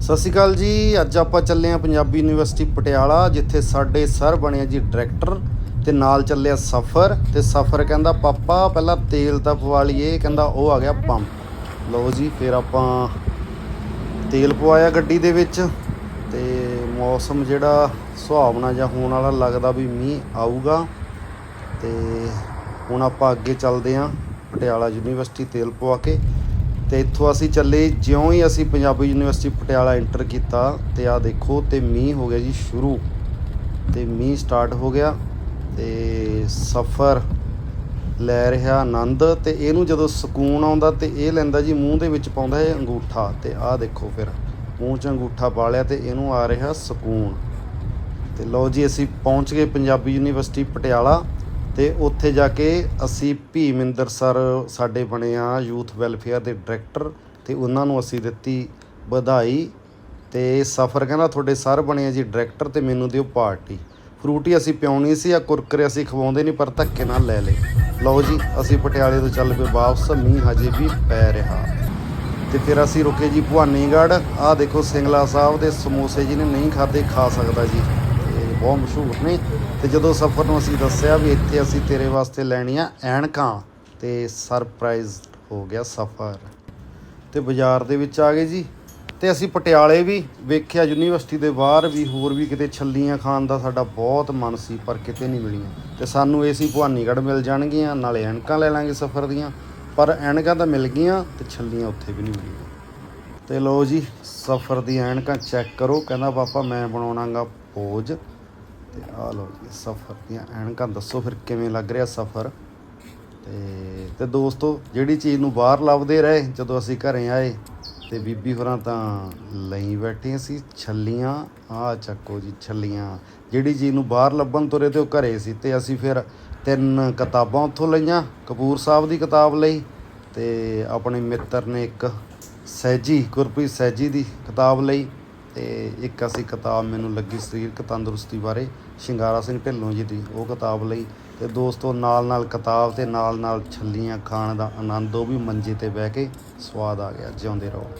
ਸਤਿ ਸ਼੍ਰੀ ਅਕਾਲ ਜੀ, ਅੱਜ ਆਪਾਂ ਚੱਲੇ ਆ ਪੰਜਾਬੀ ਯੂਨੀਵਰਸਿਟੀ ਪਟਿਆਲਾ, ਜਿੱਥੇ ਸਾਡੇ ਸਰ ਬਣਿਆ ਜੀ ਡਾਇਰੈਕਟਰ ਤੇ ਨਾਲ ਚੱਲਿਆ ਸਫਰ, ਤੇ ਸਫਰ ਕਹਿੰਦਾ, ਪਾਪਾ, ਪਹਿਲਾਂ ਤੇਲ ਤਾਂ ਪਵਾ ਲਈਏ। ਕਹਿੰਦਾ, ਉਹ ਆ ਗਿਆ ਪੰਪ। ਲਓ ਜੀ, ਫਿਰ ਆਪਾਂ ਤੇਲ ਪਵਾਇਆ ਗੱਡੀ ਦੇ ਵਿੱਚ, ਤੇ ਮੌਸਮ ਜਿਹੜਾ ਸੁਹਾਵਣਾ ਜਾਂ ਹੋਣ ਵਾਲਾ ਲੱਗਦਾ ਵੀ ਮੀਂਹ ਆਊਗਾ। ਤੇ ਹੁਣ ਆਪਾਂ ਅੱਗੇ ਚੱਲਦੇ ਆਂ ਪਟਿਆਲਾ ਯੂਨੀਵਰਸਿਟੀ ਤੇਲ ਪਵਾ ਕੇ। ਤੇ ਇੱਥੋਂ ਅਸੀਂ ਚੱਲੇ, ਜਿਉਂ ਹੀ ਅਸੀਂ ਪੰਜਾਬੀ ਯੂਨੀਵਰਸਿਟੀ ਪਟਿਆਲਾ ਐਂਟਰ ਕੀਤਾ ਤੇ ਆਹ ਦੇਖੋ ਤੇ ਮੀਂਹ ਹੋ ਗਿਆ ਜੀ ਸ਼ੁਰੂ। ਤੇ ਮੀਂਹ ਸਟਾਰਟ ਹੋ ਗਿਆ ਤੇ ਸਫ਼ਰ ਲੈ ਰਿਹਾ ਆਨੰਦ ਤੇ ਇਹਨੂੰ ਜਦੋਂ ਸਕੂਨ ਆਉਂਦਾ ਤੇ ਇਹ ਲੈਂਦਾ ਜੀ ਮੂੰਹ ਦੇ ਵਿੱਚ ਪਾਉਂਦਾ ਹੈ ਅੰਗੂਠਾ ਤੇ ਆਹ ਦੇਖੋ ਫਿਰ, ਮੂੰਹ 'ਚ ਅੰਗੂਠਾ ਪਾ ਲਿਆ ਤੇ ਇਹਨੂੰ ਆ ਰਿਹਾ ਸਕੂਨ। ਤੇ ਲਓ ਜੀ ਅਸੀਂ ਪਹੁੰਚ ਗਏ ਪੰਜਾਬੀ ਯੂਨੀਵਰਸਿਟੀ ਪਟਿਆਲਾ। ਤੇ ਉੱਥੇ ਜਾ ਕੇ ਅਸੀਂ ਭੀਮਿੰਦਰ ਸਰ ਸਾਡੇ ਬਣੇ ਆ, ਯੂਥ ਵੈਲਫੇਅਰ ਦੇ ਡਾਇਰੈਕਟਰ ਤੇ ਉਹਨਾਂ ਨੂੰ ਅਸੀਂ ਦਿੱਤੀ ਵਧਾਈ ਤੇ ਸਫਰ ਕਹਿੰਦਾ ਤੁਹਾਡੇ ਸਰ ਬਣੇ ਆ ਜੀ ਡਾਇਰੈਕਟਰ ਤੇ ਮੈਨੂੰ ਦਿਓ ਪਾਰਟੀ। ਫਰੂਟੀ ਅਸੀਂ ਪਿਉਣੀ ਸੀ ਆ ਕੁਰਕਰੇ ਅਸੀਂ ਖਵਾਉਂਦੇ ਨਹੀਂ ਪਰ ਧੱਕੇ ਨਾਲ ਲੈ ਲਏ। ਲਓ ਜੀ, ਅਸੀਂ ਪਟਿਆਲੇ ਤੋਂ ਚੱਲ ਪਏ ਵਾਪਸ, ਮੀਂਹ ਹਜੇ ਵੀ ਪੈ ਰਿਹਾ। ਤੇ ਫਿਰ ਅਸੀਂ ਰੁਕੇ ਜੀ ਭਵਾਨੀਗੜ੍ਹ। ਆਹ ਦੇਖੋ ਸਿੰਗਲਾ ਸਾਹਿਬ ਦੇ ਸਮੋਸੇ ਜਿਹਨੇ ਨਹੀਂ ਖਾਦੇ ਖਾ ਸਕਦਾ ਜੀ। ਬਹੁਤ ਮਸ਼ਹੂਰ ਨੇ। ਤੇ ਜਦੋਂ ਸਫ਼ਰ ਨੂੰ ਅਸੀਂ ਦੱਸਿਆ ਵੀ ਇੱਥੇ ਅਸੀਂ ਤੇਰੇ ਵਾਸਤੇ ਲੈਣੀਆਂ ਐਨਕਾਂ, ਤੇ ਸਰਪ੍ਰਾਈਜ਼ ਹੋ ਗਿਆ ਸਫ਼ਰ। ਤੇ ਬਾਜ਼ਾਰ ਦੇ ਵਿੱਚ ਆ ਗਏ ਜੀ। ਤੇ ਅਸੀਂ ਪਟਿਆਲੇ ਵੀ ਵੇਖਿਆ, ਯੂਨੀਵਰਸਿਟੀ ਦੇ ਬਾਹਰ ਵੀ ਹੋਰ ਵੀ ਕਿਤੇ ਛੱਲੀਆਂ ਖਾਣ ਦਾ ਸਾਡਾ ਬਹੁਤ ਮਨ ਸੀ, ਪਰ ਕਿਤੇ ਨਹੀਂ ਮਿਲੀਆਂ। ਤੇ ਸਾਨੂੰ ਇਹ ਸੀ ਭਵਾਨੀਗੜ੍ਹ ਮਿਲ ਜਾਣਗੀਆਂ, ਨਾਲੇ ਐਨਕਾਂ ਲੈ ਲਾਂਗੇ ਸਫ਼ਰ ਦੀਆਂ। ਪਰ ਐਨਕਾਂ ਤਾਂ ਮਿਲ ਗਈਆਂ ਤੇ ਛੱਲੀਆਂ ਉੱਥੇ ਵੀ ਨਹੀਂ ਮਿਲੀਆਂ। ਤੇ ਲਓ ਜੀ, ਸਫ਼ਰ ਦੀ ਐਨਕਾਂ ਚੈੱਕ ਕਰੋ, ਕਹਿੰਦਾ, ਪਾਪਾ, ਮੈਂ ਬਣਾਉਣਾਗਾ ਪੋਜ ਤੇ ਆ ਲਓ ਜੀ, ਸਫ਼ਰ ਦੀਆਂ ਐਨਕਾਂ। ਦੱਸੋ ਫਿਰ ਕਿਵੇਂ ਲੱਗ ਰਿਹਾ ਸਫ਼ਰ? ਤੇ ਤੇ ਦੋਸਤੋ, ਜਿਹੜੀ ਚੀਜ਼ ਨੂੰ ਬਾਹਰ ਲੱਭਦੇ ਰਹੇ ਜਦੋਂ ਅਸੀਂ ਘਰੇ ਆਏ ਤੇ ਬੀਬੀ ਹੋਰਾਂ ਤਾਂ ਲਈ ਬੈਠੇ ਸੀ, ਛੱਲੀਆਂ। ਆਹ ਚੱਕੋ ਜੀ, ਛੱਲੀਆਂ। ਜਿਹੜੀ ਚੀਜ਼ ਨੂੰ ਬਾਹਰ ਲੱਭਣ ਤੁਰੇ ਤੇ ਉਹ ਘਰੇ ਸੀ ਤੇ ਅਸੀਂ ਫਿਰ ਤਿੰਨ ਕਿਤਾਬਾਂ ਉੱਥੋਂ ਲਈਆਂ, ਕਪੂਰ ਸਾਹਿਬ ਦੀ ਕਿਤਾਬ ਲਈ ਤੇ ਆਪਣੇ ਮਿੱਤਰ ਨੇ ਇੱਕ ਸਹਿਜੀ, ਗੁਰਪ੍ਰੀਤ ਸਹਿਜੀ ਦੀ ਕਿਤਾਬ ਲਈ। ਤੇ ਇੱਕ ਅਸੀਂ ਕਿਤਾਬ ਮੈਨੂੰ ਲੱਗੀ ਸਰੀਰਕ ਤੰਦਰੁਸਤੀ ਬਾਰੇ, ਸ਼ਿੰਗਾਰਾ ਸਿੰਘ ਢਿੱਲੋਂ ਜੀ ਦੀ, ਉਹ ਕਿਤਾਬ ਲਈ। ਤੇ ਦੋਸਤੋ ਨਾਲ ਨਾਲ ਕਿਤਾਬ ਤੇ ਨਾਲ ਨਾਲ ਛੱਲੀਆਂ ਖਾਣ ਦਾ ਆਨੰਦ, ਉਹ ਵੀ ਮੰਜੇ ਤੇ ਬਹਿ ਕੇ ਸਵਾਦ ਆ ਗਿਆ, ਜਿਉਂਦੇ ਰਹੋ।